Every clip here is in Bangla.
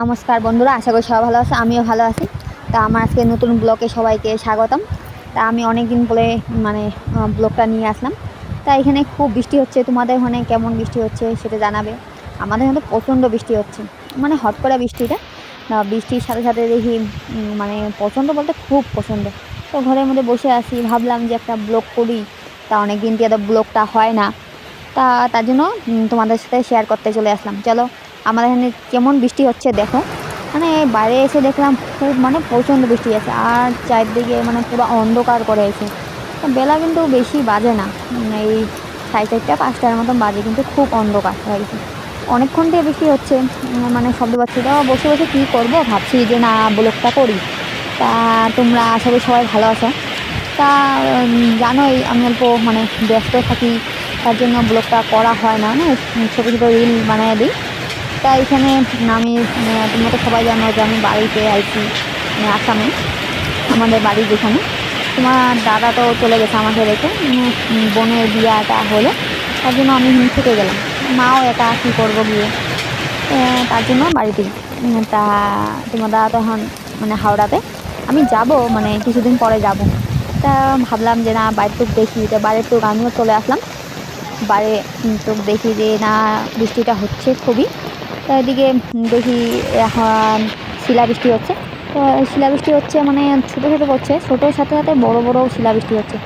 নমস্কার বন্ধুরা, আশা করি সবাই ভালো আছে, আমিও ভালো আছি। তা আমার আজকে নতুন ব্লগে সবাইকে স্বাগতম। তা আমি অনেক দিন পরে মানে ব্লগটা নিয়ে আসলাম। তা এখানে খুব বৃষ্টি হচ্ছে, তোমাদের ওখানে কেমন বৃষ্টি হচ্ছে সেটা জানাবে। আমাদের এখানে প্রচণ্ড বৃষ্টি হচ্ছে মানে হট করে বৃষ্টিটা। বৃষ্টির সাথে সাথে দেখি মানে প্রচণ্ড বলতে খুব পছন্দ তো ঘরের মধ্যে বসে আসি ভাবলাম যে একটা ব্লগ করি। তা অনেক দিন দিয়ে ব্লগটা হয় না। তা তার জন্য তোমাদের সাথে শেয়ার করতে চলে আসলাম। চলো আমাদের এখানে কেমন বৃষ্টি হচ্ছে দেখো। মানে বাইরে এসে দেখলাম খুব মানে প্রচণ্ড বৃষ্টি আছে আর চারদিকে মানে পুরো অন্ধকার করে আছে। বেলা কিন্তু বেশি বাজে না উম, এই সাড়ে চারটা পাঁচটার মতন বাজে কিন্তু খুব অন্ধকার হয়ে গেছে। অনেকক্ষণ থেকে বৃষ্টি হচ্ছে মানে শব্দ পাচ্ছি তো বসে বসে কী করব ভাবছি যে না ব্লগটা করি। তা তোমরা করি সবাই ভালো আছো। তা জানোই আমি অল্প মানে ব্যস্ত থাকি তার জন্য ব্লগটা করা হয় না মানে ছোটো ছোটো রিল বানিয়ে দিই। তা এখানে আমি তোমরা তো সবাই জানো যে আমি বাড়িতে আইছি মানে আসামে আমাদের বাড়ি যেখানে। তোমার দাদা তো চলে গেছে আমাকে রেখে বোনের বিয়াটা হলো তার জন্য আমি থেকে গেলাম। মাও একা কী করব গিয়ে? তার জন্য বাড়িতে তা তোমার দাদা তখন মানে হাওড়াতে। আমি যাব মানে কিছুদিন পরে যাব। তা ভাবলাম যে না বাড়ির টুক দেখি তা বাড়ির টুক আমিও চলে আসলাম। উম, তো দেখি যে না বৃষ্টিটা হচ্ছে খুবই। এদিকে দেখি এখন শিলাবৃষ্টি হচ্ছে। তো শিলাবৃষ্টি হচ্ছে মানে ছোটো ছোটো পড়ছে ছোটোর সাথে সাথে বড় বড় শিলাবৃষ্টি হচ্ছে।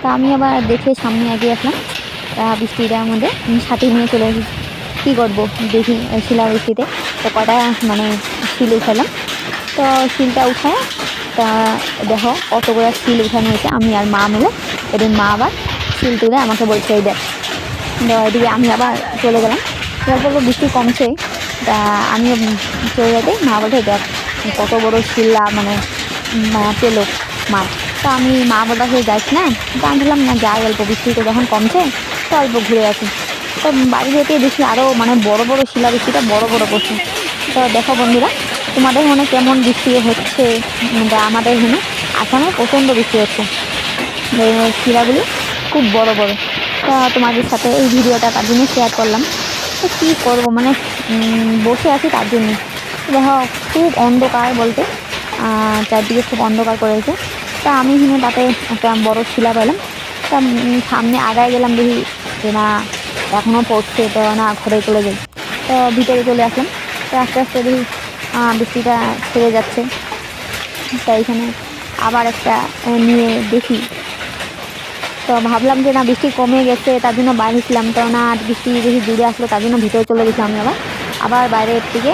তা আমি আবার দেখে সামনে এগিয়ে আসলাম। বৃষ্টিটার মধ্যে সাথে নিয়ে চলে এসেছি। কী করব? দেখি শিলাবৃষ্টিতে। তো কটা মানে শিল উঠালাম। তো শিলটা উঠায়, তা দেখো কতগুলো শিল উঠানো হয়েছে। আমি আর মা মিলে। এদিন মা আবার শিল তুলে আমাকে বলছে, এই দেখ। এদিকে আমি আবার চলে গেলাম। তারপর বৃষ্টি কমছে তা আমি চলে যেতে মা বলছে দেখ, কত বড় শিল্লা মানে পেল মা তা আমি মা বলতে যাইস না। তা আমি বললাম, না যাই অল্প বৃষ্টিটা যখন কমছে, তো অল্প ঘুরে আসি। তো বাড়ি যেতে দেখি আরও মানে বড় বড় শিলা বৃষ্টিটা বড় বড় পড়ছে তো দেখো বন্ধুরা, তোমাদের মনে কেমন বৃষ্টি হচ্ছে? বা আমাদের এখানে আসামে প্রচণ্ড বৃষ্টি হচ্ছে। শিলাগুলি খুব বড় বড়। তা তোমাদের সাথে এই ভিডিওটা তার জন্য শেয়ার করলাম। তো কী করব? মানে বসে আছি তার জন্য। দেখো, খুব অন্ধকার বলতে চারদিকে খুব অন্ধকার করেছে তা আমি এখানে তাতে একটা বড় শিলা পেলাম। তা সামনে আগায় গেলাম দেখি যে না এখনও পড়ছে তো না, ঘরে চলে যাই তো ভিতরে চলে আসলাম। তো আস্তে আস্তে দেখি বৃষ্টিটা ছেড়ে যাচ্ছে। তাই এখানে আবার একটা নিয়ে দেখি। তো ভাবলাম যে না, বৃষ্টি কমে গেছে, তার জন্য বাইরে ছিলাম তো না বৃষ্টি বেশি দূরে আসলো, তার জন্য ভিতরে চলে গেছিলাম আমি আবার। আবার বাইরের থেকে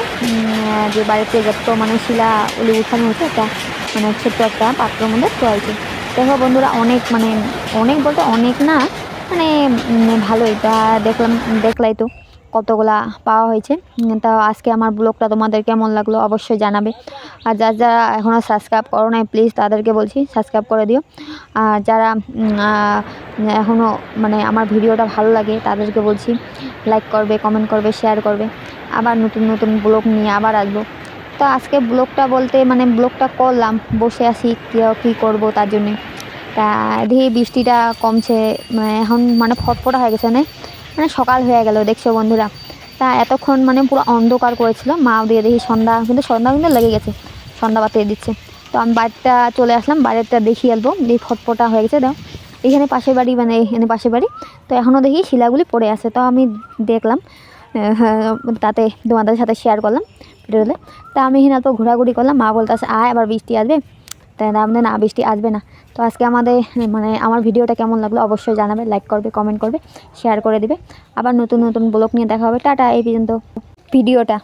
যে যে থেকে যত মানে শিলা উলি উঠানো হয়েছে, একটা মানে ছোট্ট একটা পাত্র মধ্যে চলছে দেখো বন্ধুরা, অনেক মানে অনেক বলতে অনেক না মানে ভালো তা দেখলাম, দেখলাই তো। কতগুলা পাওয়া হয়েছে। তা আজকে আমার ব্লগটা তোমাদের কেমন লাগল অবশ্যই জানাবে। আর যারা যারা এখনও সাবস্ক্রাইব করো নাই প্লিজ তাদেরকে বলছি, সাবস্ক্রাইব করে দিও। আর যারা এখনও মানে আমার ভিডিওটা ভালো লাগে, তাদেরকে বলছি লাইক করবে কমেন্ট করবে শেয়ার করবে। আবার নতুন নতুন ব্লগ নিয়ে আবার আসব। তো আজকে ব্লগটা বলতে মানে ব্লগটা করলাম, বসে আসি কী কী করব তার জন্যে। তা দেখি বৃষ্টিটা কমছে মানে এখন মানে ফটফটা হয়ে গেছে না মানে সকাল হয়ে গেল, দেখছ বন্ধুরা? তা এতক্ষণ মানে পুরো অন্ধকার করেছিল, মাও দিয়ে দেখি সন্ধ্যা, কিন্তু সন্ধ্যা কিন্তু লেগে গেছে, সন্ধ্যা বাতিয়ে দিচ্ছে। তো আমি বাড়িটা চলে আসলাম বাড়িটা দেখি আসব দেখি ফটফটা হয়ে গেছে দাও এখানে পাশের বাড়ি মানে এখানে পাশের বাড়ি। তো এখনও দেখি শিলাগুলি পড়ে আছে, তো আমি দেখলাম তাতে তোমাদের সাথে শেয়ার করলাম, ভিডিওতে। তা আমি এখানে অল্প ঘোরাঘুরি করলাম, মা বলতেছে, আয়, আবার বৃষ্টি আসবে। তাই আমাদের না বৃষ্টি আসবে না। তো আজকে আমাদের মানে আমার ভিডিওটা কেমন লাগল অবশ্যই জানাবে লাইক করবে কমেন্ট করবে শেয়ার করে দেবে। আবার নতুন নতুন ব্লগ নিয়ে দেখা হবে। টাটা, এই পর্যন্ত। ভিডিওটা।